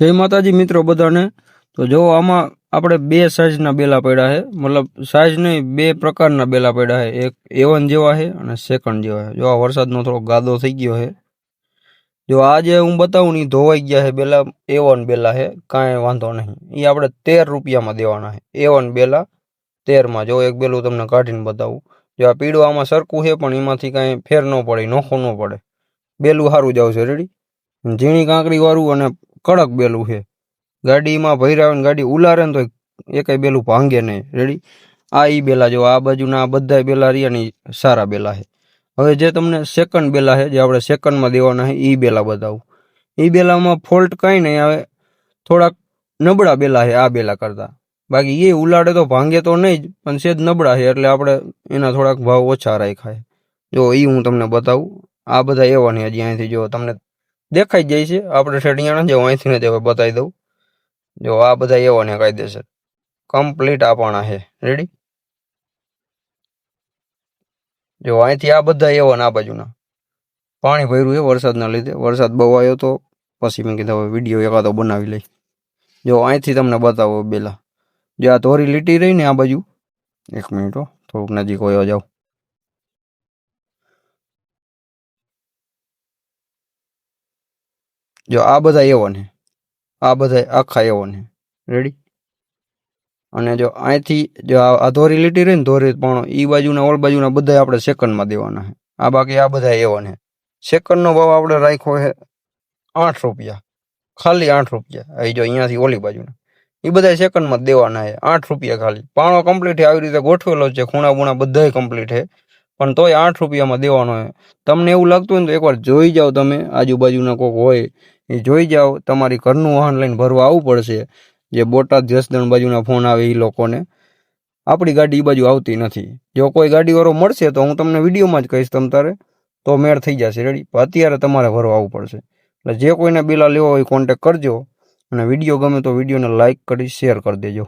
જય માતાજી મિત્રો બધાને. તો જો આમાં આપણે બે સાઇઝના બેલા પડ્યા છે. મતલબ સાઇઝ નહીં, બે પ્રકારના બેલા પડ્યા છે. એક એવન જેવા છે અને સેકન્ડ જેવા છે. જો આ વરસાદનો થોડો ગાદો થઈ ગયો છે. જો આ જે હું બતાવું ને ધોવાઈ ગયા છે બેલા એવન બેલા છે. કાંઈ વાંધો નહીં. એ આપણે તેર રૂપિયામાં દેવાના છે. એવન બેલા તેરમાં. જો એક બેલું તમને કાઢીને બતાવું. જો આ પીળું આમાં સરખું છે, પણ એમાંથી કાંઈ ફેર ન પડે, નોખો ન પડે. બેલું સારું જ આવશે રેડી ઝીણી કાંકરી વાળું અને કડક બેલું છે. ગાડીમાં ભૈરાવે ગાડી ઉલારે ને તો એક બેલું ભાંગે નહીં. રેડી આ ઈ બેલા જો, આ બાજુના આ બધા બેલા રહ્યા ને સારા બેલા છે. હવે જે તમને સેકન્ડ બેલા છે, જે આપણે સેકન્ડમાં દેવાના છે, ઈ બેલા બતાવું. ઈ બેલામાં ફોલ્ટ કાંઈ નહીં આવે થોડાક નબળા બેલા છે આ બેલા કરતાં. બાકી એ ઉલાડે તો ભાંગે તો નહીં જ, પણ સેજ નબળા છે, એટલે આપણે એના થોડાક ભાવ ઓછા રાખ્યા છે. જો એ હું તમને બતાવું. આ બધા એવા નહીં હજી અહીંથી જો તમને દેખાઈ જાય છે. આપણે શેડિયાણા જો અહીંથી ને હવે બતાવી દઉં. જો આ બધા એવા ને કાયદેસર કમ્પ્લીટ આપણા છે. રેડી જો અહીંથી આ બધા એવા ને આ બાજુના. પાણી ભર્યું છે વરસાદના લીધે. વરસાદ બહુ આવ્યો તો પછી મેં કીધું હવે વીડિયો એકાદો બનાવી લઈ. જો અહીંથી તમને બતાવો પહેલાં જો આ ધોરી લીટી રહી ને આ બાજુ. એક મિનિટ હો, થોડુંક નજીક હોય જાવ જો આ બધા એવો ને, આ બધા આખા એવો ને. રેડી અને જો અહીંથી જો આ ધોરી લીટી રહી ને ધોરી પણ ઈ બાજુના, ઓલ બાજુના બધા આપણે સેકન્ડમાં દેવાના છે. આ બાકી આ બધા એવો ને. સેકન્ડનો ભાવ આપણે રાખ્યો છે આઠ રૂપિયા. ખાલી આઠ રૂપિયા. એ જો અહીંયાથી ઓલી બાજુના. એ બધા સેકન્ડમાં દેવાના છે. આઠ રૂપિયા ખાલી. પાણો કમ્પ્લીટ આવી રીતે ગોઠવેલો છે ખૂણા બૂણા બધાય કમ્પ્લીટ છે. પણ તોય આઠ રૂપિયામાં દેવાનો છે. તમને એવું લાગતું હોય ને તો એકવાર જોઈ જાઓ તમે, આજુબાજુના કોઈક હોય એ જોઈ જાઓ, તમારી ઘરનું વાહન લઈને ભરવા આવવું પડશે. જે બોટાદ જસદણ બાજુના ફોન આવે એ લોકોને. આપણી ગાડી એ બાજુ આવતી નથી. જો કોઈ ગાડીવાળો મળશે તો હું તમને વિડીયોમાં જ કહીશ તમ તારે, તો મેળ થઈ જશે. રેડી અત્યારે તમારે ભરવા આવવું પડશે. એટલે જે કોઈને બિલા લેવો હોય કોન્ટેક કરજો અને વીડિયો ગમે તો વિડીયોને લાઇક કરી શેર કરી દેજો.